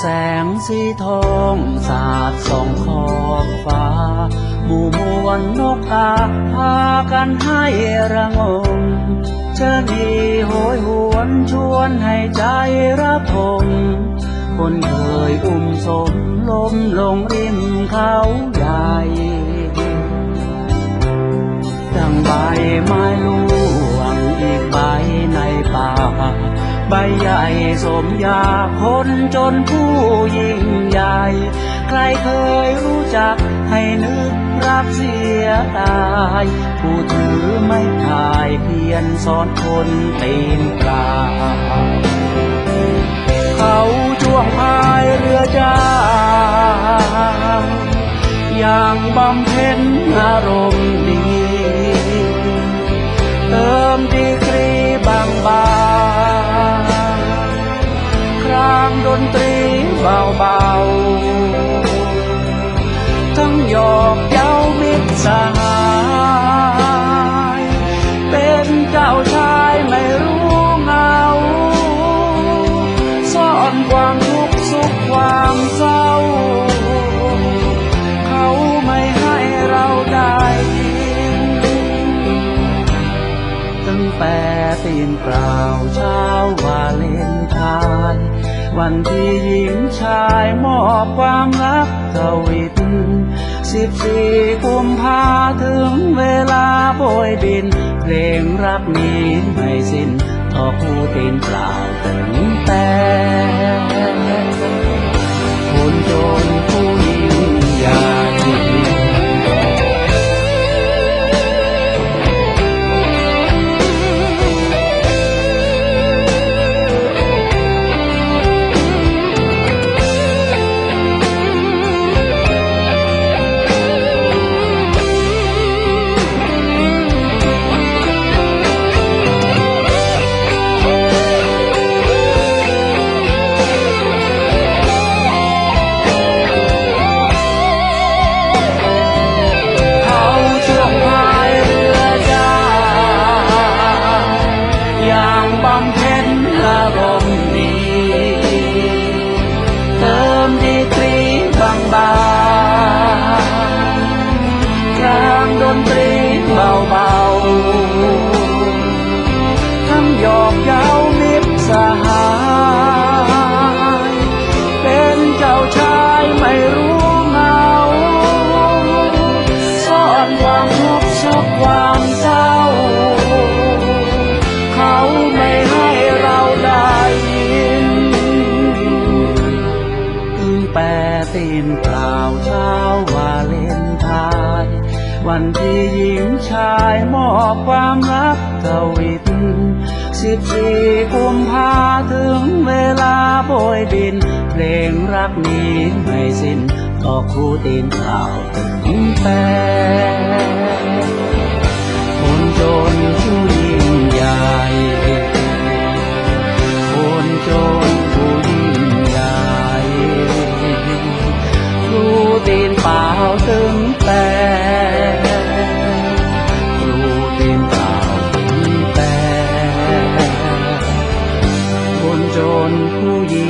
แสงสีทองสาดส่องขอบฟ้า หมู่มวลนกกาพากันให้ระงมเชิญดีโหยหวนชวนให้ใจระทมคนเคยอุ้มสมลมลงริมเขาใหญ่ดังใบไม้ล่วงอีกใบในป่า ใบใหญ่สมยาคนจนผู้ยิ่งใหญ่ ใครเคยรู้จักให้นึกรักเสียดาย ผู้ถือไม่ทายเพียนสอนคนตีนปลาเขาช่วงพายเรือจ้างอย่างบำเพ็ญอารมณ์ นตรีเบาๆ ทั้งหยอกเย้ามิตรสหายเป็นเจ้าชายไม่รู้เงา ซ่อนความทุกข์สุขความเศร้า เขาไม่ให้เราได้ยินตั้งแต่ตีนเปล่าเช้าวาเลนไทน์ วันที่หญิงชายมอบความรักทวิตสิบสี่กุมภาถึงเวลาโบยบิน เพลงรักนี้ไม่สิ้นต่อคู่ตีนเปล่าถึงแต่ ตีนเปล่าเช้าวาเลนไทน์วันที่หญิงชายมอบความรักทวิตสิบสี่กุมภาถึงเวลาโบยบิน เพลงรักนี้ไม่สิ้นต่อครูตีนเปล่าถึงแต่ know you.